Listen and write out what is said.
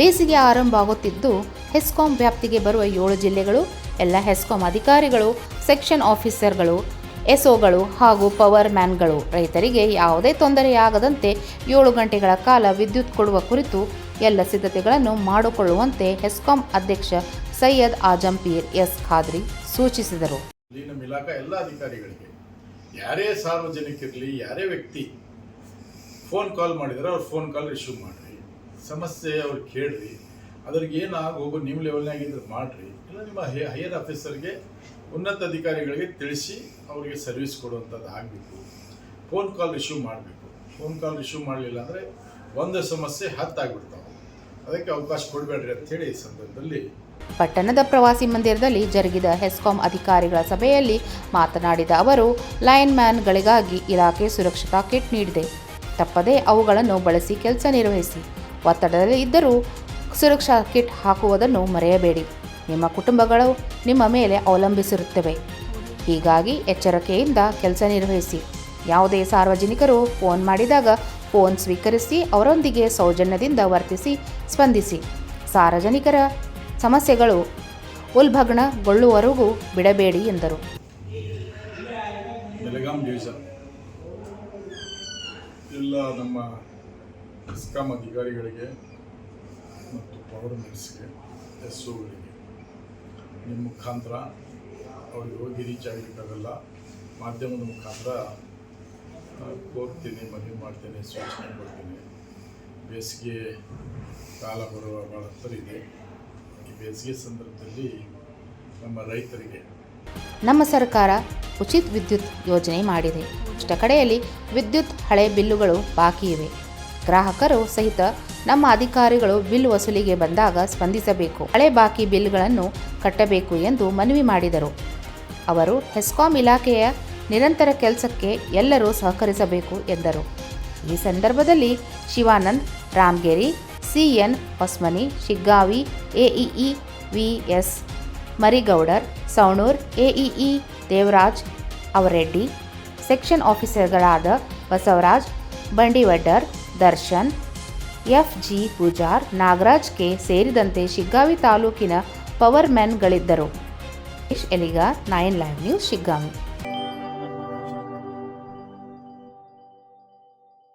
ಬೇಸಿಗೆ ಆರಂಭ ಆಗುತ್ತಿದ್ದು, ಹೆಸ್ಕಾಂ ವ್ಯಾಪ್ತಿಗೆ ಬರುವ ಏಳು ಜಿಲ್ಲೆಗಳು, ಎಲ್ಲ ಹೆಸ್ಕಾಂ ಅಧಿಕಾರಿಗಳು, ಸೆಕ್ಷನ್ ಆಫೀಸರ್ಗಳು ಎಸ್ಒಗಳು ಹಾಗೂ ಪವರ್ ಮ್ಯಾನ್ಗಳು. ರೈತರಿಗೆ ಯಾವುದೇ ತೊಂದರೆಯಾಗದಂತೆ ಏಳು ಗಂಟೆಗಳ ಕಾಲ ವಿದ್ಯುತ್ ಕೊಡುವ ಕುರಿತು ಎಲ್ಲ ಸಿದ್ಧತೆಗಳನ್ನು ಮಾಡಿಕೊಳ್ಳುವಂತೆ ಹೆಸ್ಕಾಂ ಅಧ್ಯಕ್ಷ ಸೈಯದ್ ಆಜಂಪೀರ್ ಎಸ್. ಖಾದ್ರಿ ಸೂಚಿಸಿದರು. ಎಲ್ಲ ಅಧಿಕಾರಿಗಳಿಗೆ, ಯಾರೇ ಸಾರ್ವಜನಿಕರಲ್ಲಿ ಯಾರೇ ವ್ಯಕ್ತಿ, ಫೋನ್ ಕಾಲ್ ಮಾಡಿದರೆ ಅವ್ರು ಫೋನ್ ಕಾಲ್ ಇಶ್ಯೂ ಮಾಡಿರಿ. ಸಮಸ್ಯೆ ಅವ್ರು ಕೇಳ್ರಿ. ಅದ್ರಿಗೆ ಏನು ಆಗ ಹೋಗೋ ನಿಮ್ಮ ಲೆವೆಲ್ನಾಗ ಇದ್ರೆ ಮಾಡಿರಿ. ಇಲ್ಲ ನಿಮ್ಮ ಹೈಯರ್ ಆಫೀಸರ್ಗೆ ಉನ್ನತ ಅಧಿಕಾರಿಗಳಿಗೆ ತಿಳಿಸಿ ಅವರಿಗೆ ಸರ್ವಿಸ್ ಕೊಡುವಂಥದ್ದು ಆಗಬೇಕು. ಫೋನ್ ಕಾಲ್ ಇಶ್ಯೂ ಮಾಡಬೇಕು. ಫೋನ್ ಕಾಲ್ ಇಶ್ಯೂ ಮಾಡಲಿಲ್ಲ ಅಂದರೆ ಒಂದು ಸಮಸ್ಯೆ ಹತ್ತಾಗ್ಬಿಡ್ತಾವೆ. ಅದಕ್ಕೆ ಅವಕಾಶ ಕೊಡಬೇಡ್ರಿ ಅಂಥೇಳಿ ಈ ಸಂದರ್ಭದಲ್ಲಿ. ಪಟ್ಟಣದ ಪ್ರವಾಸಿ ಮಂದಿರದಲ್ಲಿ ಜರುಗಿದ ಹೆಸ್ಕಾಂ ಅಧಿಕಾರಿಗಳ ಸಭೆಯಲ್ಲಿ ಮಾತನಾಡಿದ ಅವರು, ಲೈನ್ ಮ್ಯಾನ್ಗಳಿಗಾಗಿ ಇಲಾಖೆ ಸುರಕ್ಷತಾ ಕಿಟ್ ನೀಡಿದೆ. ತಪ್ಪದೇ ಅವುಗಳನ್ನು ಬಳಸಿ ಕೆಲಸ ನಿರ್ವಹಿಸಿ. ಒತ್ತಡದಲ್ಲಿ ಇದ್ದರೂ ಸುರಕ್ಷಾ ಕಿಟ್ ಹಾಕುವುದನ್ನು ಮರೆಯಬೇಡಿ. ನಿಮ್ಮ ಕುಟುಂಬಗಳು ನಿಮ್ಮ ಮೇಲೆ ಅವಲಂಬಿಸಿರುತ್ತವೆ. ಹೀಗಾಗಿ ಎಚ್ಚರಿಕೆಯಿಂದ ಕೆಲಸ ನಿರ್ವಹಿಸಿ. ಯಾವುದೇ ಸಾರ್ವಜನಿಕರು ಫೋನ್ ಮಾಡಿದಾಗ ಫೋನ್ ಸ್ವೀಕರಿಸಿ ಅವರೊಂದಿಗೆ ಸೌಜನ್ಯದಿಂದ ವರ್ತಿಸಿ, ಸ್ಪಂದಿಸಿ. ಸಾರ್ವಜನಿಕರ ಸಮಸ್ಯೆಗಳು ಉಲ್ಬಗ್ನಗೊಳ್ಳುವವರೆಗೂ ಬಿಡಬೇಡಿ ಎಂದರು. ಎಲ್ಲ ನಮ್ಮ ಇಸ್ಕಾಂ ಅಧಿಕಾರಿಗಳಿಗೆ ಮತ್ತು ಪವರ್ ಮಿಲ್ಸ್ಗೆ ಎಸ್ ಒಗಳಿಗೆ ನಿಮ್ಮ ಮುಖಾಂತರ ಅವ್ರಿಗೆ ಹೋಗಿ ರೀಚ್ ಆಗಬೇಕಾಗಲ್ಲ ಮಾಧ್ಯಮದ ಮುಖಾಂತರ ಕೋರ್ತೀನಿ, ಮನವಿ ಮಾಡ್ತೇನೆ, ಸೂಚನೆ ಕೊಡ್ತೀನಿ. ಬೇಸಿಗೆ ಕಾಲ ಬರುವ ಭಾಳ ಹತ್ತಿರ ಈ ಬೇಸಿಗೆ ಸಂದರ್ಭದಲ್ಲಿ ನಮ್ಮ ರೈತರಿಗೆ ನಮ್ಮ ಸರ್ಕಾರ ಉಚಿತ ವಿದ್ಯುತ್ ಯೋಜನೆ ಮಾಡಿದೆ. ಇಷ್ಟ ಕಡೆಯಲ್ಲಿ ವಿದ್ಯುತ್ ಹಳೆ ಬಿಲ್ಲುಗಳು ಬಾಕಿ ಇವೆ. ಗ್ರಾಹಕರು ಸಹಿತ ನಮ್ಮ ಅಧಿಕಾರಿಗಳು ಬಿಲ್ ವಸೂಲಿಗೆ ಬಂದಾಗ ಸ್ಪಂದಿಸಬೇಕು. ಹಳೆ ಬಾಕಿ ಬಿಲ್ಗಳನ್ನು ಕಟ್ಟಬೇಕು ಎಂದು ಮನವಿ ಮಾಡಿದರು. ಅವರು, ಹೆಸ್ಕಾಂ ಇಲಾಖೆಯ ನಿರಂತರ ಕೆಲಸಕ್ಕೆ ಎಲ್ಲರೂ ಸಹಕರಿಸಬೇಕು ಎಂದರು. ಈ ಸಂದರ್ಭದಲ್ಲಿ Shivanand, Ramageri, CN Hosmani, Shiggavi, AEE, VS Marigowdar Sounur AEE, Devaraj, Avareddy, section ಆಫೀಸರ್ಗಳಾದ Basavaraj, Bandivaddar Darshan, F. G. Pujar, Nagaraj K. ಸೇರಿದಂತೆ ಶಿಗ್ಗಾವಿ ತಾಲೂಕಿನ power ಮ್ಯಾನ್ಗಳಿದ್ದರು Eligar nine live news Shiggavi.